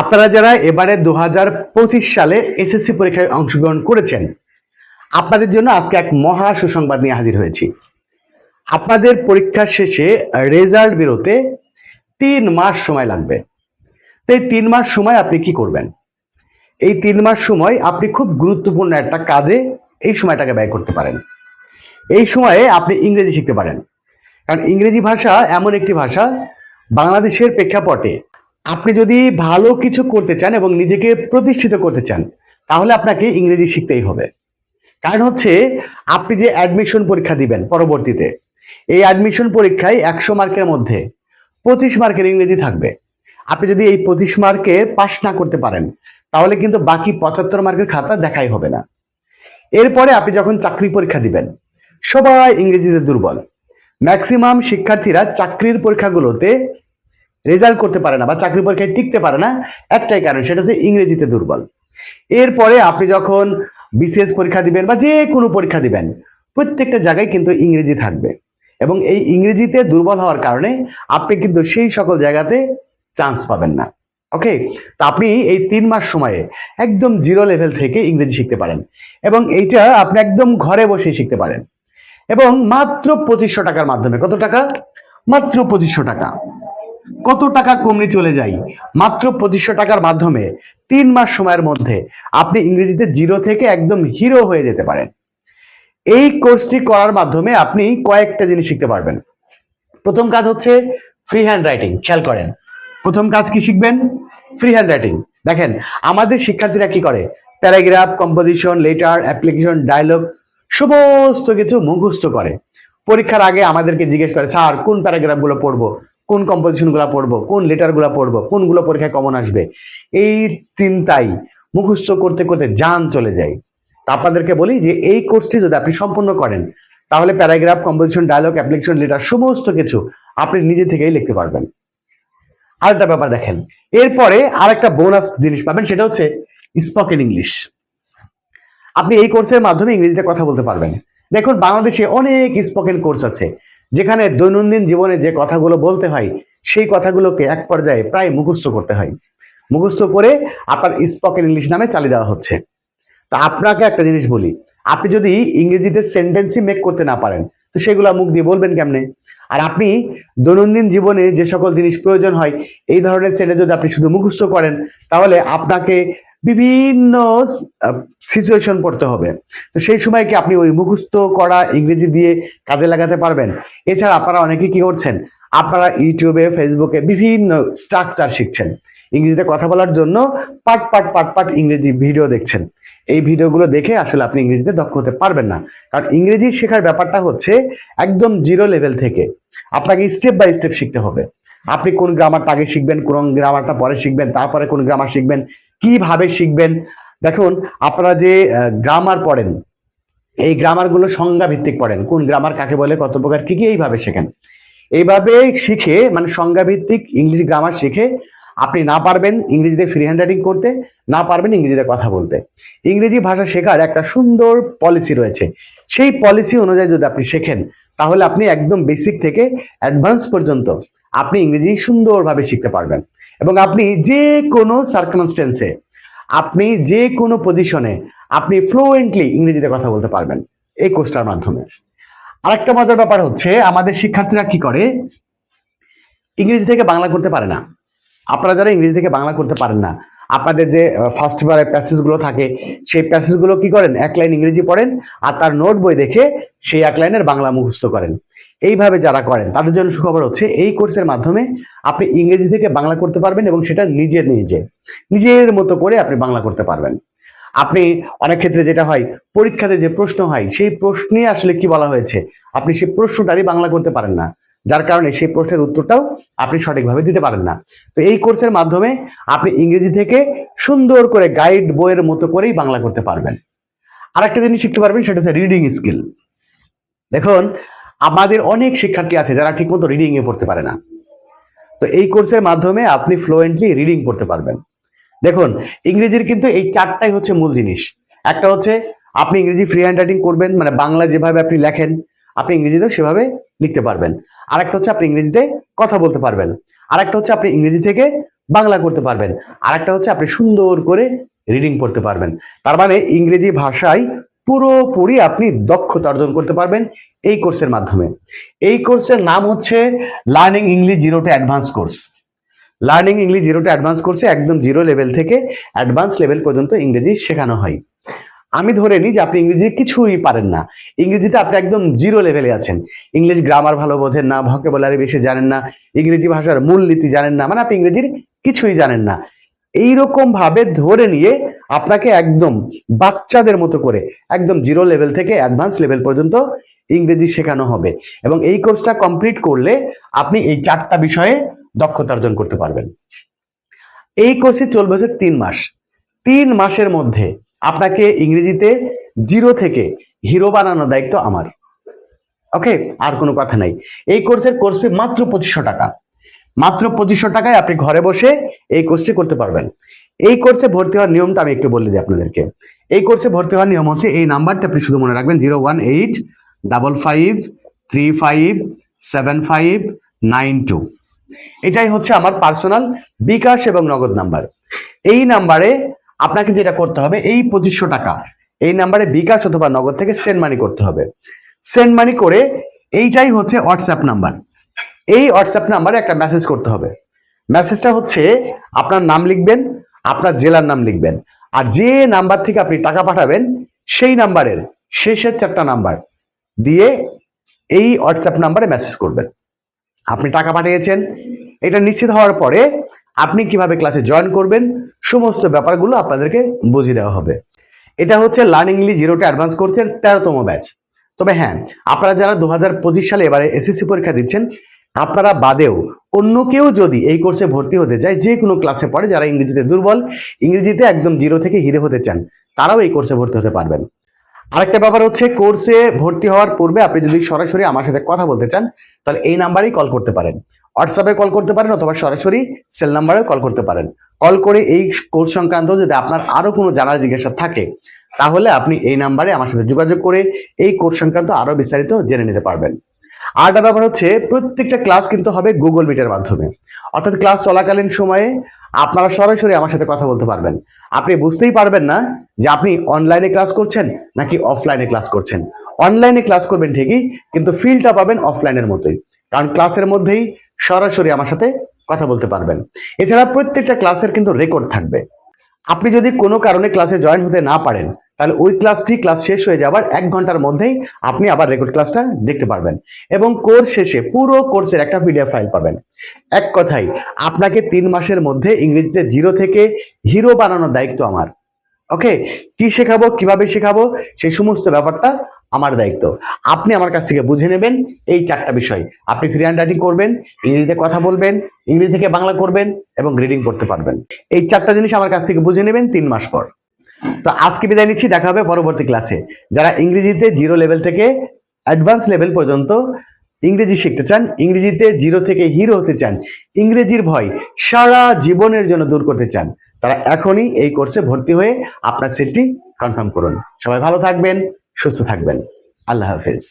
আপনারা যারা এবারে দু হাজার পঁচিশ সালে এসএসসি পরীক্ষায় অংশগ্রহণ করেছেন, আপনাদের জন্য আজকে এক মহা সুসংবাদ নিয়ে হাজির হয়েছি। আপনাদের পরীক্ষার শেষে রেজাল্ট বেরোতে তিন মাস সময় লাগবে। তো এই তিন মাস সময় আপনি কি করবেন? এই তিন মাস সময় আপনি খুব গুরুত্বপূর্ণ একটা কাজে এই সময়টাকে ব্যয় করতে পারেন। এই সময়ে আপনি ইংরেজি শিখতে পারেন। কারণ ইংরেজি ভাষা এমন একটি ভাষা, বাংলাদেশের প্রেক্ষাপটে আপনি যদি ভালো কিছু করতে চান এবং নিজেকে প্রতিষ্ঠিত করতে চান, তাহলে আপনাকে ইংরেজি শিখতেই হবে। কারণ হচ্ছে, আপনি যে অ্যাডমিশন পরীক্ষা দিবেন পরবর্তীতে, এই অ্যাডমিশন পরীক্ষায় একশো মার্কের মধ্যে পঁচিশ মার্কের ইংরেজি থাকবে। আপনি যদি এই পঁচিশ মার্কে পাশ না করতে পারেন, তাহলে কিন্তু বাকি পঁচাত্তর মার্কের খাতা দেখাই হবে না। এরপরে আপনি যখন চাকরি পরীক্ষা দিবেন, সবাই ইংরেজিতে দুর্বল। ম্যাক্সিমাম শিক্ষার্থীরা চাকরির পরীক্ষাগুলোতে রেজাল্ট করতে পারে না বা চাকরি পরীক্ষায় টিকতে পারে না, একটাই কারণ, সেটা হচ্ছে ইংরেজিতে দুর্বল। এরপরে আপনি যখন বিসিএস পরীক্ষা দিবেন বা যে কোনো পরীক্ষা দিবেন, প্রত্যেকটা জায়গায় কিন্তু ইংরেজি থাকবে। এবং এই ইংরেজিতে দুর্বল হওয়ার কারণে আপনি কিন্তু সেই সকল জায়গাতে চান্স পাবেন না। ওকে তো আপনি এই তিন মাস সময়ে একদম জিরো লেভেল থেকে ইংরেজি শিখতে পারেন। এবং এইটা আপনি একদম ঘরে বসে শিখতে পারেন। এবং মাত্র পঁচিশশো টাকার মাধ্যমে, কত টাকা? মাত্র পঁচিশশো টাকা। কত টাকা কমে চলে যাই মাত্র পঁচিশশো টাকার মাধ্যমে তিন মাস সময়ের মধ্যে আপনি ইংরেজিতে জিরো থেকে একদম হিরো হয়ে যেতে পারেন। এই কোর্সটি করার মাধ্যমে আপনি কয়েকটা জিনিস শিখতে পারবেন। প্রথম কাজ হচ্ছে ফ্রি হ্যান্ড রাইটিং খেয়াল করেন। প্রথম কাজ কি শিখবেন? ফ্রি হ্যান্ড রাইটিং দেখেন, আমাদের শিক্ষার্থীরা কি করে? Paragraph composition letter application dialogue সমস্ত কিছু মুখস্থ করে। পরীক্ষার আগে আমাদেরকে জিজ্ঞেস করে, স্যার, কোন প্যারাগ্রাফগুলো পড়ব? কোন কম্পোজিশনগুলো পড়ব, কোন লেটারগুলো পড়ব, কোনগুলো পরীক্ষায় কমন আসবে? এই চিন্তাই মুখস্থ করতে করতে যান চলে যায়। তা আপনাদেরকে বলি যে এই কোর্সটি যদি আপনি সম্পূর্ণ করেন, তাহলে paragraph composition dialogue application letter সমস্ত কিছু আপনি নিজে থেকেই লিখতে পারবেন। আরেকটা ব্যাপার দেখেন, এরপরে আরেকটা বোনাস জিনিস পাবেন, সেটা হচ্ছে স্পোকেন ইংলিশ আপনি এই কোর্সের মাধ্যমে ইংরেজিতে কথা বলতে পারবেন। দেখুন, বাংলাদেশে অনেক স্পোকেন কোর্স আছে। যেখানে দৈনন্দিন জীবনে যে কথাগুলো বলতে হয়, সেই কথাগুলোকে এক পর্যায়ে প্রায় মুখস্থ করতে হয়। মুখস্থ করে আপনার স্পোকেন ইংলিশ নামে চালিয়ে দেওয়া হচ্ছে। তা আপনাকে একটা জিনিস বলি, আপনি যদি ইংরেজিতে সেন্টেন্সই মেক করতে না পারেন, তো সেগুলো মুখ দিয়ে বলবেন কেমনে? আর আপনি দৈনন্দিন জীবনে যে সকল জিনিস প্রয়োজন হয়, এই ধরনের সেন্টেন্স যদি আপনি শুধু মুখস্থ করেন, তাহলে আপনাকে বিভিন্ন সিচুয়েশন পড়তে হবে। তো সেই সময় কি আপনি ওই মুখস্থ করা ইংরেজি দিয়ে কাজে লাগাতে পারবেন? এছাড়া আপনারা অনেকে কি করছেন? আপনারা ইউটিউবে, ফেসবুকে বিভিন্ন স্ট্রাকচার শিখছেন। ইংরেজিতে কথা বলার জন্য পাট পাট পাট পাট ইংরেজি ভিডিও দেখছেন। এই ভিডিওগুলো দেখে আসলে আপনি ইংরেজিতে দক্ষ হতে পারবেন না। কারণ ইংরেজি শেখার ব্যাপারটা হচ্ছে একদম জিরো লেভেল থেকে। আপনাকে স্টেপ বাই স্টেপ শিখতে হবে। আপনি কোন গ্রামারটা আগে শিখবেন, কোন গ্রামারটা পরে শিখবেন, তারপরে কোন গ্রামার শিখবেন কীভাবে শিখবেন? দেখুন, আপনারা যে গ্রামার পড়েন, এই গ্রামারগুলো সংজ্ঞা ভিত্তিক পড়েন, কোন গ্রামার কাকে বলে, কত প্রকার, কি কি এইভাবে শেখেন। এইভাবে শিখে মানে সংজ্ঞা ভিত্তিক ইংলিশ গ্রামার শিখে, আপনি না পারবেন ইংরেজিতে ফ্রি হ্যান্ড রাইটিং করতে, না পারবেন ইংরেজিতে কথা বলতে। ইংরেজি ভাষা শেখার একটা সুন্দর পলিসি রয়েছে। সেই পলিসি অনুযায়ী যদি আপনি শেখেন, তাহলে আপনি একদম বেসিক থেকে অ্যাডভান্স পর্যন্ত আপনি ইংরেজি সুন্দরভাবে শিখতে পারবেন। এবং আপনি যে কোনো সার্কমস্টেন্সে আপনি যে কোনো পজিশনে আপনি ফ্লুয়েন্টলি ইংরেজিতে কথা বলতে পারবেন এই কোর্সটার মাধ্যমে। আরেকটা মজার ব্যাপার হচ্ছে, আমাদের শিক্ষার্থীরা কি করে? ইংরেজি থেকে বাংলা করতে পারে না। আপনারা যারা ইংরেজি থেকে বাংলা করতে পারেন না, আপনাদের যে ফার্স্ট বারের প্যাসেজগুলো থাকে, সেই প্যাসেজগুলো কি করেন? এক লাইন ইংরেজি পড়েন আর তার নোট বই দেখে সেই এক লাইনের বাংলা মুখস্থ করেন। এইভাবে যারা করেন, তাদের জন্য সুখবর হচ্ছে এই কোর্সের মাধ্যমে আপনি ইংরেজি থেকে বাংলা করতে পারবেন এবং সেটা নিজে নিজে, নিজের মতো করে আপনি বাংলা করতে পারবেন। আপনি অনেক ক্ষেত্রে যেটা হয়, পরীক্ষাতে যে প্রশ্ন হয়, সেই প্রশ্নে আসলে কি বলা হয়েছে? আপনি সেই প্রশ্নটারই বাংলা করতে পারেন না, যার কারণে সেই প্রশ্নের উত্তরটাও আপনি সঠিকভাবে দিতে পারেন না। তো এই কোর্সের মাধ্যমে আপনি ইংরেজি থেকে সুন্দর করে গাইড বইয়ের মতো করেই বাংলা করতে পারবেন। আরেকটা জিনিস শিখতে পারবেন, সেটা হচ্ছে রিডিং স্কিল দেখুন আমাদের অনেক শিক্ষার্থী আছে যারা ঠিকমতো রিডিং এ পড়তে পারে না। তো এই কোর্সের মাধ্যমে আপনি ফ্লুয়েন্টলি রিডিং করতে পারবেন। দেখুন, ইংরেজির কিন্তু এই চারটাই হচ্ছে মূল জিনিস। একটা হচ্ছে, আপনি ইংরেজি ফ্রি হ্যান্ড রাইটিং করবেন মানে বাংলা যেভাবে আপনি লেখেন, আপনি ইংরেজিতেও সেভাবে লিখতে পারবেন। আরেকটা হচ্ছে আপনি ইংরেজিতে কথা বলতে পারবেন। আরেকটা হচ্ছে আপনি ইংরেজি থেকে বাংলা করতে পারবেন। আর একটা হচ্ছে আপনি সুন্দর করে রিডিং পড়তে পারবেন। তার মানে ইংরেজি ভাষায় পুরোপুরি আপনি দক্ষতা অর্জন করতে পারবেন এই কোর্সের মাধ্যমে। এই কোর্সের নাম হচ্ছে learning English zero to advance course learning English zero to advance কোর্সে একদম জিরো লেভেল থেকে অ্যাডভান্স লেভেল পর্যন্ত ইংরেজি শেখানো হয়। আমি ধরে নিই যে আপনি ইংরেজি কিছুই পারেন না। ইংরেজিতে আপনি একদম জিরো লেভেলে আছেন। ইংলিশ গ্রামার ভালো বোঝেন না ভকে ভকেবুলারি বেশি জানেন না, ইংরেজি ভাষার মূলনীতি জানেন না মানে আপনি ইংরেজির কিছুই জানেন না। এইরকম ভাবে ধরে নিয়ে আপনাকে একদম বাচ্চাদের মতো করে, একদম জিরো লেভেল থেকে অ্যাডভান্স লেভেল পর্যন্ত ইংরেজি শেখানো হবে। এবং এই কোর্সটা কমপ্লিট করলে আপনি এই চারটা বিষয়ে দক্ষতা অর্জন করতে পারবেন। এই কোর্সে চলবে হচ্ছে তিন মাস। তিন মাসের মধ্যে আপনাকে ইংরেজিতে জিরো থেকে হিরো বানানোর দায়িত্ব আমার। ওকে আর কোনো কথা নাই। এই কোর্সের কোর্স ফি মাত্র পঁচিশশো টাকা। মাত্র পঁচিশশো টাকায় আপনি ঘরে বসে এই কোর্সটি করতে পারবেন। এই কোর্সে ভর্তি হওয়ার নিয়মটা আমি একটু বলে দিই আপনাদেরকে। এই কোর্সে ভর্তি হওয়ার নিয়ম হচ্ছে এই নাম্বারটা আপনি শুধু মনে রাখবেন, zero one eight, double five, three five, seven five, nine two. এটাই হচ্ছে আমার পার্সোনাল বিকাশ এবং নগদ নাম্বার। এই নাম্বারে আপনাকে যেটা করতে হবে, এই পঁচিশশো টাকা, এই নাম্বারে বিকাশ অথবা নগদ থেকে সেন্ড মানি করতে হবে। সেন্ড মানি করে এইটাই হচ্ছে হোয়াটসঅ্যাপ নাম্বার। এই হোয়াটসঅ্যাপ নাম্বারে একটা মেসেজ করতে হবে। মেসেজটা হচ্ছে আপনার নাম লিখবেন, আপনার জেলার নাম লিখবেন। আর যে নাম্বার থেকে আপনি টাকা পাঠাবেন, সেই নাম্বারের শেষের চারটা নাম্বার দিয়ে এই হোয়াটসঅ্যাপ নাম্বারে মেসেজ করবেন। আপনি টাকা পাঠিয়েছেন, এটা নিশ্চিত হওয়ার পরে আপনি কীভাবে ক্লাসে জয়েন করবেন, সমস্ত ব্যাপারগুলো আপনাদেরকে বুঝিয়ে দেওয়া হবে। এটা হচ্ছে লার্ন ইংলিশ জিরোটা অ্যাডভান্স কোর্সের তেরোতম ব্যাচ তবে হ্যাঁ আপনারা যারা দু হাজার পঁচিশ সালে এবারে এসএসসি পরীক্ষা দিচ্ছেন আপনারা বাদেও অন্য কেউ যদি এই কোর্সে ভর্তি হতে চায়, যে কোনো ক্লাসে পড়ে, যারা ইংরেজিতে দুর্বল, ইংরেজিতে একদম জিরো থেকে হিরে হতে চান, তারাও এই কোর্সে ভর্তি হতে পারবেন। আরেকটা ব্যাপার হচ্ছে কোর্সে ভর্তি হওয়ার পূর্বে আপনি যদি সরাসরি আমার সাথে কথা বলতে চান, তাহলে এই নাম্বারেই কল করতে পারেন। হোয়াটসঅ্যাপে কল করতে পারেন অথবা সরাসরি সেল নাম্বারেও কল করতে পারেন। কল করে এই কোর্স সংক্রান্ত যদি আপনার আরও কোনো জানার জিজ্ঞাসা থাকে, তাহলে আপনি এই নাম্বারে আমার সাথে যোগাযোগ করে এই কোর্স সংক্রান্ত আরও বিস্তারিত জেনে নিতে পারবেন। আরেকটা ব্যাপার হচ্ছে প্রত্যেকটা ক্লাস কিন্তু হবে গুগল মিটের মাধ্যমে। অর্থাৎ ক্লাস চলাকালীন সময়ে আপনারা সরাসরি আমার সাথে কথা বলতে পারবেন। আপনি বুঝতেই পারবেন না যে আপনি অনলাইনে ক্লাস করছেন নাকি অফলাইনে ক্লাস করছেন। অনলাইনে ক্লাস করবেন ঠিকই, কিন্তু ফিলটা পাবেন অফলাইনের মতোই। কারণ ক্লাসের মধ্যেই সরাসরি আমার সাথে কথা বলতে পারবেন। এছাড়া প্রত্যেকটা ক্লাসের কিন্তু রেকর্ড থাকবে। আপনি যদি কোনো কারণে ক্লাসে জয়েন হতে না পারেন তাহলে ওই ক্লাসটি ক্লাস শেষ হয়ে যাবার এক ঘণ্টার মধ্যেই আপনি আবার রেকর্ড ক্লাসটা দেখতে পারবেন এবং কোর্স শেষে পুরো কোর্সের একটা পিডিএফ ফাইল পাবেন। এক কথাই আপনাকে তিন মাসের মধ্যে ইংরেজিতে জিরো থেকে হিরো বানানোর দায়িত্ব আমার। ওকে কি শেখাবো, কীভাবে শেখাবো, সেই সমস্ত ব্যাপারটা আমার দায়িত্ব। আপনি আমার কাছ থেকে বুঝে নেবেন এই চারটা বিষয়। আপনি ফ্রি হ্যান্ড রাইটিং করবেন, ইংরেজিতে কথা বলবেন, ইংরেজি থেকে বাংলা করবেন এবং রিডিং করতে পারবেন। এই চারটা জিনিস আমার কাছ থেকে বুঝে নেবেন তিন মাস পর। তো আজকে বিদায় নিচ্ছি, দেখা হবে পরবর্তী ক্লাসে যারা ইংরেজিতে জিরো লেভেল থেকে অ্যাডভান্স লেভেল পর্যন্ত ইংরেজি শিখতে চান, ইংরেজিতে জিরো থেকে হিরো হতে চান, ইংরেজির ভয় সারা জীবনের জন্য দূর করতে চান, তারা এখনই এই কোর্সে ভর্তি হয়ে আপনার সিটটি কনফার্ম করুন। সবাই ভালো থাকবেন, সুস্থ থাকবেন। আল্লাহ হাফেজ।